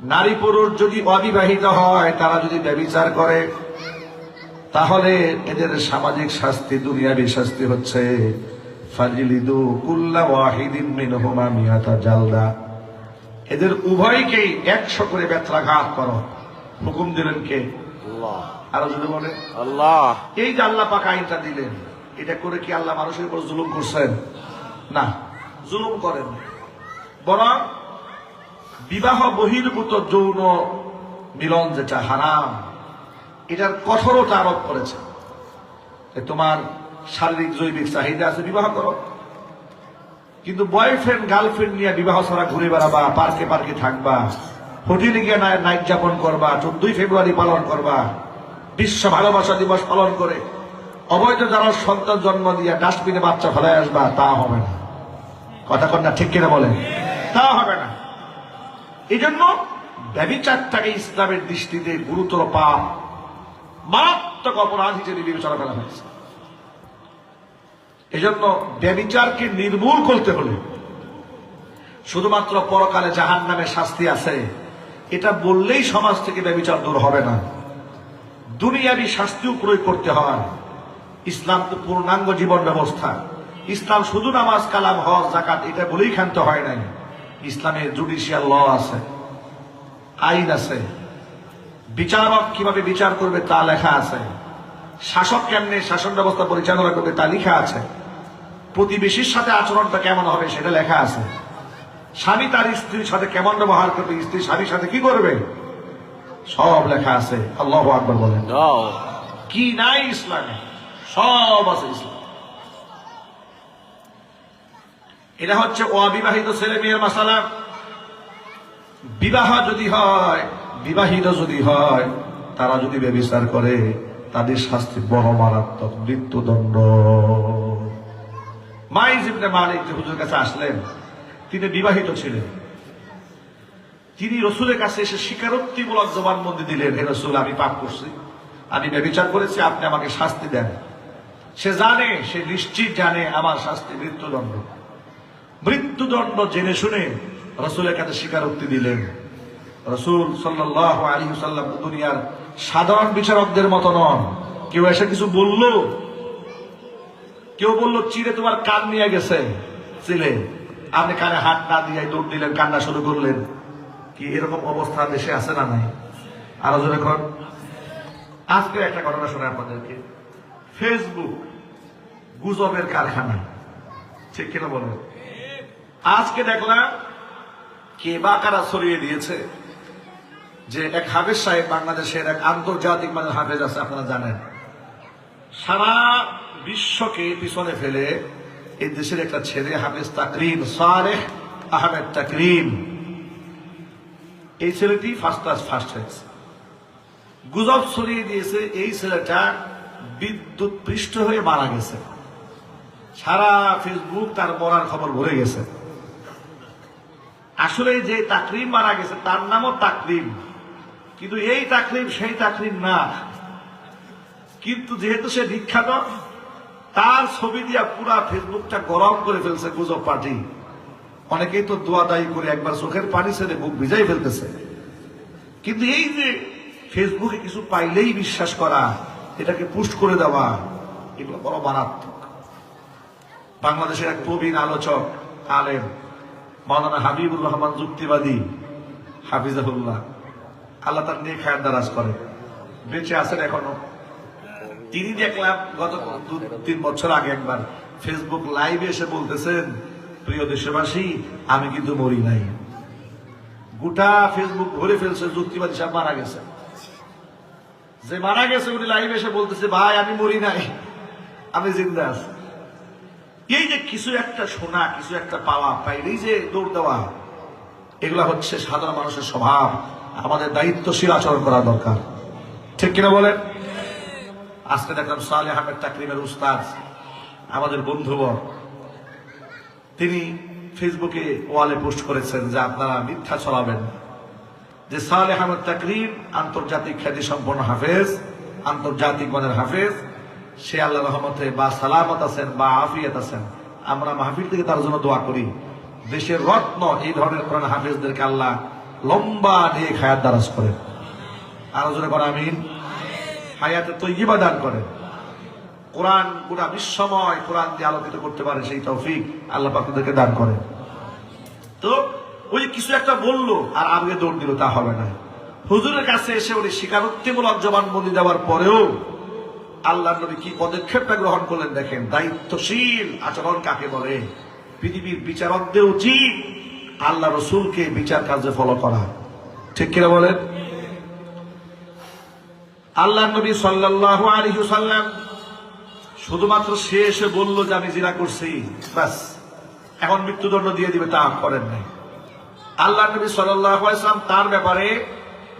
নারী পুরুষ যদি অবিবাহিত হয় তারা যদি ব্যবিচার করে তাহলে এদের সামাজিক শাস্তি দুনিয়াবি শাস্তি হচ্ছে। ফাজিলিদু কুল্লা ওয়াহিদিন মিনহুমা মিয়াতা জালদা। এদের উভয়কেই একশো করে ব্যত্রাঘাত করো। হুকুম দিলেন কে? আরও যদি বলে আল্লাহ। এই যে আল্লাহ পাক আইনটা দিলেন এটা করে কি আল্লাহ মানুষের উপর জুলুম করছেন? না জুলুম করেন। বরং বিবাহ বহির্ভূত যৌন মিলন যেটা হারাম, এটার কঠোরতা আরোপ করেছে। তোমার শারীরিক, জৈবিক চাহিদা আছে, বিবাহ করো। কিন্তু বয়ফ্রেন্ড গার্লফ্রেন্ড নিয়ে বিবাহ ছাড়া ঘুরে বেড়াবা পার্কে পার্কে থাকবা হোটেলে গিয়ে নাইট যাপন করবা, চোদ্দই ফেব্রুয়ারি পালন করবা, বিশ্ব ভালোবাসা দিবস পালন করে অবৈধ যারা সন্তান জন্ম দিয়ে ডাস্টবিনে বাচ্চা ফেলায় আসবা, তা হবে না। কথা কন্যা ঠিক কিনা বলেন? তা হবে না। এই জন্য ব্যবিচারটাকে ইসলামের দৃষ্টিতে গুরুতর পাপ, মারাত্মক অপরাধ হিসেবে বিবেচনা করা হয়েছে। এজন্য ব্যবিচারকে নির্মূল করতে হলে শুধুমাত্র পরকালে জাহান নামে শাস্তি আছে, এটা বললেই সমাজ থেকে ব্যবিচার দূর হবে না। দুনিয়াবি শাস্তিও প্রয়োগ করতে হয়। ইসলাম তো পূর্ণাঙ্গ জীবন ব্যবস্থা। ইসলাম শুধু নামাজ, কালাম, হজ জাকাত এটা বলেই খানতে হয় নাই। ইসলামের জুডিশিয়াল ল আছে আইন আছে বিচারক কীভাবে বিচার করবে তা লেখা আছে শাসক কেমনে শাসন ব্যবস্থা পরিচালনা করবে তা লেখা আছে প্রতিবেশীর সাথে আচরণটা কেমন হবে সেটা লেখা আছে স্বামী তার স্ত্রীর সাথে কেমন ব্যবহার করবে স্ত্রী স্বামীর সাথে কি করবে সব লেখা আছে। আল্লাহ আকবর বলেন। কি নাই ইসলামে সব আছে ইসলাম। এটা হচ্ছে অবিবাহিত ছেলে মেয়ের মাসালা। বিবাহ যদি হয়, বিবাহিত যদি হয়, তারা যদি ব্যবচার করে, তাদের শাস্তি বড় মারাত্মক মৃত্যুদণ্ড। মালিক যে হুজুরের কাছে আসলেন, তিনি বিবাহিত ছিলেন। তিনি রসুলের কাছে এসে স্বীকারোক্তিমূলক জবানবন্দি দিলেন, হে রসুল, আমি পাপ করছি, আমি ব্যবচার করেছি, আপনি আমাকে শাস্তি দেন। সে জানে, সে নিশ্চিত জানে, আমার শাস্তি মৃত্যুদণ্ড। মৃত্যুদণ্ড জেনে শুনে রসুলের কাছে স্বীকারোক্তি দিলেন। রসুল সাল্লাহ আলী সাল্লাম দুনিয়ার সাধারণ বিচারকদের মতো নন। কেউ এসে কিছু বলল? কেউ বলল চিরে তোমার কান নিয়ে গেছে। চিলে আপনি কানে হাত না দিয়ে দৌড় দিলেন, কান্না শুরু করলেন। কি এরকম অবস্থা দেশে আছে না নাই? আরও জোরে কর আজকে একটা ঘটনা শোনায় আপনাদেরকে। ফেসবুক গুজবের কারখানা। ঠিক কিনা বলেন? আজকে দেখলাম কে বা কারা ছড়িয়ে দিয়েছে যে এক হাফেজ সাহেব বাংলাদেশের এক আন্তর্জাতিক মানের হাফেজ আছে, আপনারা জানেন। সারা বিশ্বকে পিছনে ফেলে এই দেশের একটা ছেলে, হাফেজ তাকরিম সালেহ আহমেদ তাকরিম। এই ছেলেটি ফার্স্ট ক্লাস ফার্স্ট হয়েছে গুজব ছড়িয়ে দিয়েছে, এই ছেলেটা বিদ্যুৎ পৃষ্ঠ হয়ে মারা গেছে। সারা ফেসবুক তার মরার খবর ভরে গেছে। আসলে যে তাকরিম মারা গেছে, তার নামও তাকরিম। কিন্তু এই তাকরিম, সেই তাকরিম না। কিন্তু যেহেতু সে বিখ্যাত, তার ছবি দিয়া পুরা ফেসবুকটা গরম করে ফেলছে গুজব পার্টি। অনেকেই তো দোয়া দায়ী করে একবার চোখের পানি ছেড়ে বুক ভিজাই ফেলতেছে। কিন্তু এই যে ফেসবুকে কিছু পাইলেই বিশ্বাস করা, এটাকে পুষ্ট করে দেওয়া, এগুলো বড় মারাত্মক। বাংলাদেশের এক প্রবীণ আলোচক, আলেম মাওলানা হাবিবুর রহমান যুক্তিবাদী, হাফিজাহুল্লাহ। আল্লাহ তার নিয়ে খায়ের দারাজ করে। বেঁচে আছেন এখনও। তিনি দেখলাম গত দু, তিন বছর আগে একবার ফেসবুক লাইভে এসে বলতেছেন, প্রিয় দেশবাসী, আমি কিন্তু মরি নাই। গোটা ফেসবুক ভরে ফেলছে, যুক্তিবাদী সাহেব মারা গেছে। যে মারা গেছে, উনি লাইভে এসে বলতেছে, ভাই, আমি মরি নাই। আমি জিন্দা আছি। এই যে কিছু একটা শোনা, কিছু একটা পাওয়া পাইলেই যে দৌড় দেওয়া, এগুলা হচ্ছে সাধারণ মানুষের স্বভাব। আমাদের দায়িত্বশীল আচরণ করা দরকার। ঠিক কিনা বলেন? আজকে দেখলাম সালে আহমেদ তাকরিমের উস্তাদ, আমাদের বন্ধুবর তিনি ফেসবুকে ওয়ালে পোস্ট করেছেন যে আপনারা মিথ্যা ছড়াবেন যে সালে আহমেদ তাকরিম আন্তর্জাতিক খ্যাতি সম্পন্ন হাফেজ, আন্তর্জাতিক মানের হাফেজ সে আল্লাহ রহমতে বা সালামত আছেন বা আফিয়াত আছেন। আমরা মাহফিল থেকে তার জন্য দোয়া করি। দেশের রত্ন এই ধরনের কোরআন হাফেজদেরকে আল্লাহ লম্বা দিয়ে খায়াত দারাজ করেন। আরও জোরে করে আমিন। হায়াতে তৈবা দান করেন। কোরআন পুরা বিশ্বময় কোরআন দিয়ে আলোকিত করতে পারে সেই তৌফিক আল্লাহ পাকিদেরকে দান করেন। তো ওই কিছু একটা বলল আর আগে দৌড় দিল তা হবে না। হুজুরের কাছে এসে উনি স্বীকারোক্তিমূলক জবানবন্দি দেওয়ার পরেও আল্লাহ নবী কি পদক্ষেপটা গ্রহণ করলেন দেখেন? দায়িত্বশীল আচরণ কাকে বলে? পৃথিবীর বিচারকদের উচিত আল্লাহ রসুলকে বিচার কার্যে ফলো করা। ঠিক কিনা বলেন? আল্লাহ নবী সাল্লাহ আলহি সাল্লাম শুধুমাত্র সে এসে বলল যে আমি জিনা করছি, ব্যাস। এখন মৃত্যুদণ্ড দিয়ে দিবে, তা করেন নাই। আল্লাহ নবী সাল্লাম তার ব্যাপারে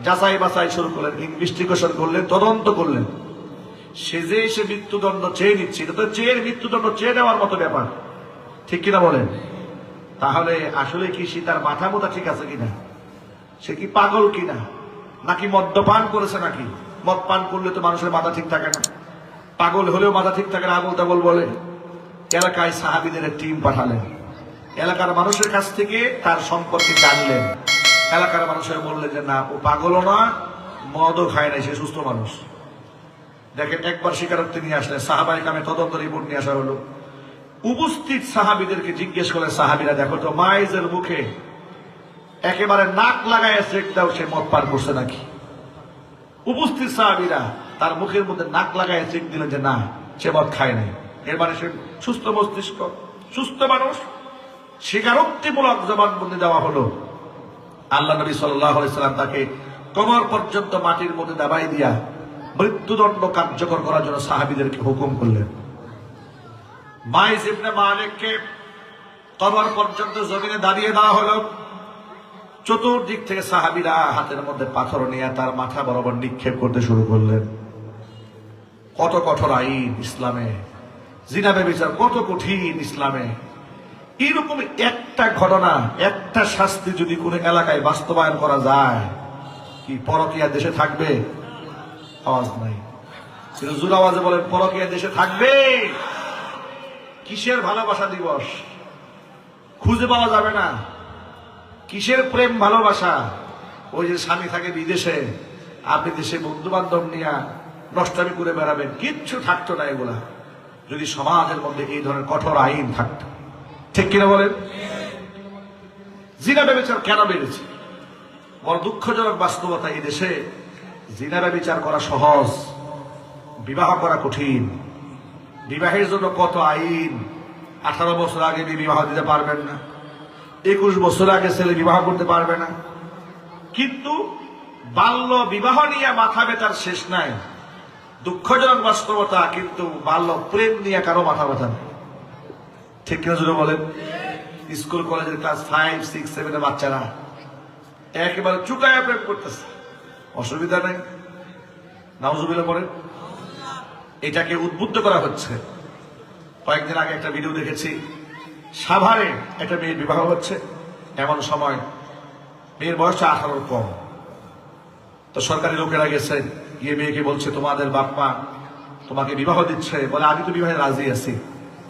যাচাই বাছাই শুরু করলেন, ইনভেস্টিগেশন করলেন, তদন্ত করলেন। সে যে সে মৃত্যুদণ্ড চেয়ে নিচ্ছে। এটা তো চেয়ে মৃত্যুদণ্ড চেয়ে নেওয়ার মতো ব্যাপার। ঠিক কিনা বলেন? তাহলে আসলে কি সে তার মাথা মোথা ঠিক আছে কিনা? সে কি পাগল কিনা? নাকি মদ্যপান করেছে নাকি? মদ পান করলে তো মানুষের মাথা ঠিক থাকে না। পাগল হলেও মাথা ঠিক থাকে না, আবল তাবল বলে। এলাকায় সাহাবিদের টিম পাঠালেন। এলাকার মানুষের কাছ থেকে তার সম্পর্কে জানলেন এলাকার মানুষের বললেন যে, না, ও পাগলও না, মদও খায় না সে সুস্থ মানুষ। দেখেন, একবার স্বীকারোক্তি নিয়ে আসলে সাহাবাই কামে তদন্ত রিপোর্ট নিয়ে আসা হলো। উপস্থিত সাহাবিদেরকে জিজ্ঞেস করলেন, সাহাবিরা, দেখো তো মাইজের মুখে একেবারে নাক লাগায় চেক দাও সে মদ পার করছে নাকি? উপস্থিত সাহাবিরা তার মুখের মধ্যে নাক লাগায় চেক দিলেন যে না, সে মদ খায় নাই। এর মানে সে সুস্থ মস্তিষ্ক, সুস্থ মানুষ। স্বীকারোক্তিমূলক জবানবন্দি দেওয়া হলো। আল্লাহ নবী সাল্লাম তাকে কমর পর্যন্ত মাটির মধ্যে দাবাই দিয়া মৃত্যুদণ্ড কার্যকর করার জন্য সাহাবিদেরকে হুকুম করলেন। মাইজ ইবনে মালিককে কবর পর্যন্ত জমিনে দাঁড়িয়ে দেওয়া হলো। চতুর্দিক থেকে সাহাবিরা হাতের মধ্যে পাথর নিয়ে তার মাথা বরাবর নিক্ষেপ করতে শুরু করলেন। কত কঠোর আইন ইসলামে। জিনাবে বিচার কত কঠিন ইসলামে। এরকম একটা ঘটনা, একটা শাস্তি যদি কোনো এলাকায় বাস্তবায়ন করা যায়, কি পরকিয়া দেশে থাকবে? আওয়াজ নাই। কিন্তু জোর আওয়াজে বলেন পরকিয়া দেশে থাকবে? কিসের ভালোবাসা দিবস? খুঁজে পাওয়া যাবে না। কিসের প্রেম ভালোবাসা? ওই যে স্বামী থাকে বিদেশে, আপনি দেশে বন্ধু বান্ধব নিয়ে নষ্টামি করে বেড়াবেন, কিচ্ছু থাকতো না এগুলা। যদি সমাজের মধ্যে এই ধরনের কঠোর আইন থাকতো। ঠিক কিনা বলেন? জিনা ব্যবচার কেন বেড়েছে? বড় দুঃখজনক বাস্তবতা এই দেশে। জিনারা বিচার করা সহজ, বিবাহ করা কঠিন, বিবাহের জন্য কত আইন? আঠারো বছর আগে বিবাহ দিতে পারবেন না, একুশ বছর আগে ছেলে বিবাহ করতে পারবে না। কিন্তু বাল্য বিবাহ নিয়ে মাথা ব্যথার শেষ নাই, দুঃখজনক বাস্তবতা, কিন্তু বাল্য প্রেম নিয়ে কারও মাথা ব্যথা নেই। ঠিক কিনা জুড়ে বলেন? স্কুল, কলেজের ক্লাস ফাইভ, সিক্স, সেভেনের বাচ্চারা একেবারে চুকায় প্রেম করতেছে। অসুবিধা নেই। নাউজুবিল্লা বলেন এটাকে উদ্বুদ্ধ করা হচ্ছে। কয়েকদিন আগে একটা ভিডিও দেখেছি। সাভারে একটা মেয়ের বিবাহ হচ্ছে। এমন সময় মেয়ের বয়স আঠারোর কম। তো সরকারি লোকেরা গেছে, গিয়ে মেয়েকে বলছে, তোমাদের বাপমা তোমাকে বিবাহ দিচ্ছে। বলে, আমি তো বিবাহে রাজি আছি।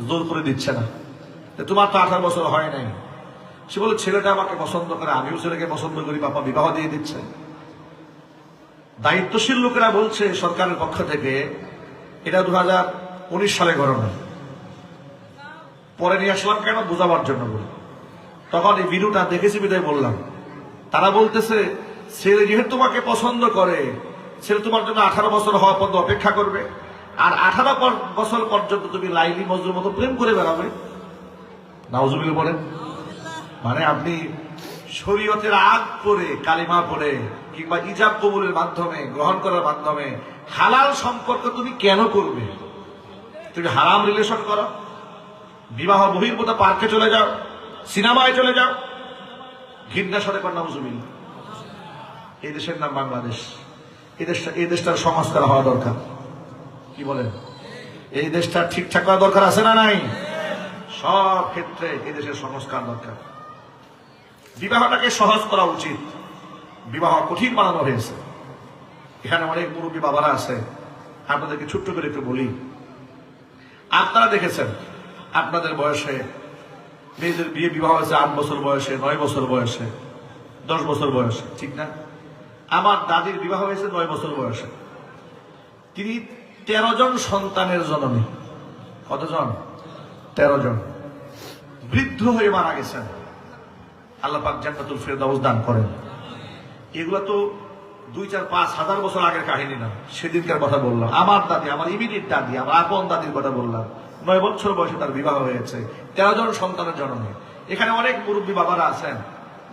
জোর করে দিচ্ছে না। তোমার তো আঠারো বছর হয় নাই। সে বলে, ছেলেটা আমাকে পছন্দ করে, আমিও ছেলেকে পছন্দ করি বাবা বিবাহ দিয়ে দিচ্ছে। দায়িত্বশীল লোকেরা বলছে সরকারের পক্ষ থেকে এটা দু হাজার উনিশ সালে ঘটনা পরে নিয়ে আসলাম কেন? বোঝাবার জন্য বলে। তখন এই ভিডিওটা দেখেছি বিদায় বললাম। তারা বলতেছে, ছেলে যেহেতু তোমাকে পছন্দ করে, ছেলে তোমার জন্য আঠারো বছর হওয়া পর্যন্ত অপেক্ষা করবে। আর আঠারো বছর পর্যন্ত তুমি লাইলি মজুর মতো প্রেম করে বেড়াবে। নাউজুবিল বলেন। মানে আপনি শরীয়তের আগ পরে কালিমা পড়ে কিংবা ইজাব কবুলের মাধ্যমে, গ্রহণ করার মাধ্যমে হালাল সম্পর্ক তুমি কেন করবে? তুমি হারাম রিলেশন করো। বিবাহ বহির্ভূত পার্কে চলে যাও, সিনেমায় চলে যাও। ঘৃণা সরে কর নাউজুবিল এই দেশের নাম বাংলাদেশ। এই দেশটা এই দেশটার সংস্কার হওয়া দরকার। কি বলেন? এই দেশটা ঠিকঠাক করা দরকার আছে না নাই? সব ক্ষেত্রে এই দেশের সংস্কার দরকার। বিবাহটাকে সহজ করা উচিত। বিবাহ কঠিন বানানো হয়েছে। এখানে অনেক মুরব্বী বাবারা আছে। আপনাদেরকে ছোট্ট করে একটু বলি। আপনারা দেখেছেন, আপনাদের বয়সে মেয়েদের বিয়ে বিবাহ হয়েছে আট বছর বয়সে, নয় বছর বয়সে, দশ বছর বয়সে, ঠিক না? আমার দাদির বিবাহ হয়েছে নয় বছর বয়সে। তিনি তেরো জন সন্তানের জননী। কতজন? তেরো জন। বৃদ্ধ হয়ে মারা গেছেন। আল্লাহ পাক জান্নাতুল ফেরদাউস দান করেন। এগুলো তো দুই চার পাঁচ হাজার বছর আগের কাহিনী না। সেদিনকার কথা বললাম। আমার দাদি আমার ইমিডিয়েট দাদি আমার আপন দাদির কথা বললাম। নয় বছর বয়সে তার বিবাহ হয়েছে। তেরো জন সন্তানের জন্মে এখানে অনেক মুরব্বী বাবারা আছেন।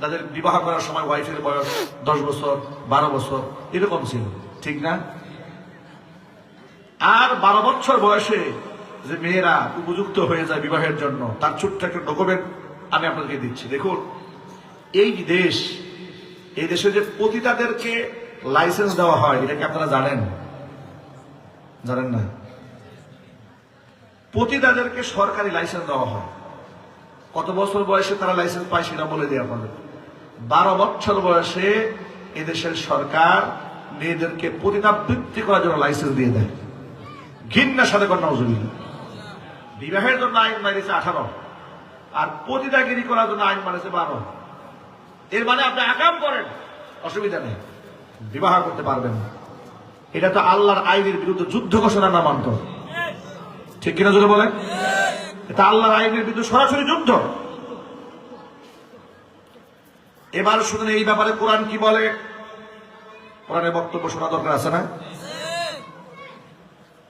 যাদের বিবাহ করার সময় ওয়াইফের বয়স দশ বছর বারো বছর এরকম ছিল। ঠিক না? আর বারো বছর বয়সে যে মেয়েরা উপযুক্ত হয়ে যায় বিবাহের জন্য তার ছোট্ট একটা ডকুমেন্ট আমি আপনাদেরকে দিচ্ছি। দেখুন এই দেশ এই দেশে যে পতিতাদেরকে লাইসেন্স দেওয়া হয়, এটা কি আপনারা জানেন? জানেন না? পতিতাদেরকে সরকারি লাইসেন্স দেওয়া হয়। কত বছর বয়সে তারা লাইসেন্স পায় সেটা বলে দেওয়া আপনাদের। বারো বছর বয়সে এদেশের সরকার মেয়েদেরকে পতিতাবৃত্তি করার জন্য লাইসেন্স দিয়ে দেয়। ঘিন্নার সাথে কন্যা বিবাহের জন্য আইন মারিয়েছে আঠারো। আর পতিতাগিরি করার জন্য আইন মারিয়েছে বারো। এর মানে আপনি আকাম করেন। অসুবিধা নেই। বিবাহ করতে পারবেন। না এটা তো আল্লাহর আইনের বিরুদ্ধে যুদ্ধ ঘোষণা নামান্ত ঠিক কিনা যদি বলেন? এটা আল্লাহর আইনের বিরুদ্ধে সরাসরি যুদ্ধ। এবার শুনুন, এই ব্যাপারে কোরআন কি বলে? কোরআনের বক্তব্য শোনা দরকার আছে না?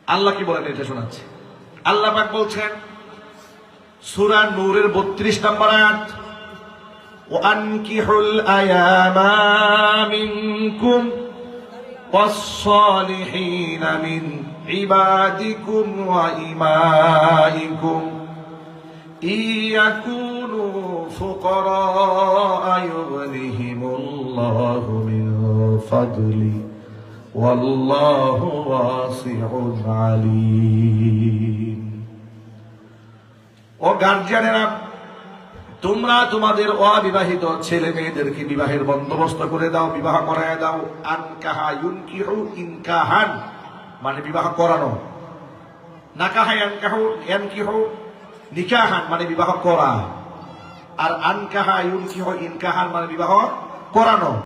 আল্লাহ কি বলেন এটা শোনাচ্ছে? আল্লাহ পাক বলছেন, সূরা নূরের 32 নম্বর আয়াত। وأنكحوا الأيام منكم والصالحين من عبادكم وإمائكم إن يكونوا فقراء يغنهم الله من فضله والله واسع عليم ও গার্জিয়ানেরা তোমরা তোমাদের অবিবাহিত ছেলে মেয়েদেরকে বিবাহের বন্দোবস্ত করে দাও, বিবাহ করায় দাও। ইনকাহান মানে বিবাহ করানো। নাকাহা মানে বিবাহ করা। আর আনকাহা ইউনকিহু ইনকাহান মানে বিবাহ করানো।